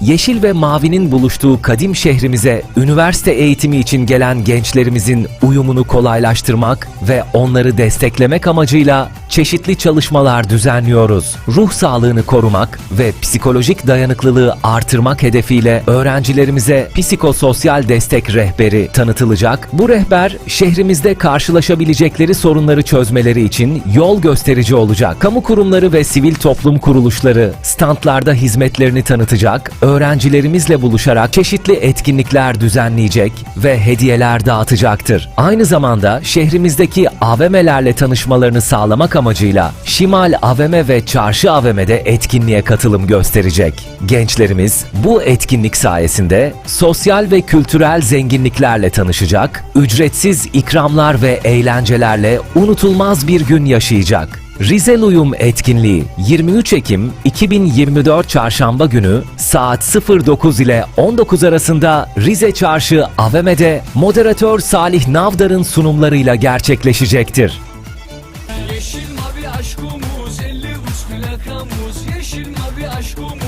Yeşil ve mavinin buluştuğu kadim şehrimize üniversite eğitimi için gelen gençlerimizin uyumunu kolaylaştırmak ve onları desteklemek amacıyla çeşitli çalışmalar düzenliyoruz. Ruh sağlığını korumak ve psikolojik dayanıklılığı artırmak hedefiyle öğrencilerimize psikososyal destek rehberi tanıtılacak. Bu rehber şehrimizde karşılaşabilecekleri sorunları çözmeleri için yol gösterici olacak. Kamu kurumları ve sivil toplum kuruluşları standlarda hizmetlerini tanıtacak, öğrencilerimizle buluşarak çeşitli etkinlikler düzenleyecek ve hediyeler dağıtacaktır. Aynı zamanda şehrimizdeki AVM'lerle tanışmalarını sağlamak amacıyla Şimal AVM ve Çarşı AVM'de etkinliğe katılım gösterecek. Gençlerimiz bu etkinlik sayesinde sosyal ve kültürel zenginliklerle tanışacak, ücretsiz ikramlar ve eğlencelerle unutulmaz bir gün yaşayacak. Rize Uyum etkinliği 23 Ekim 2024 Çarşamba günü saat 09 ile 19 arasında Rize Çarşı AVM'de moderatör Salih Navdar'ın sunumlarıyla gerçekleşecektir. Plakamız Yeşil mavi elli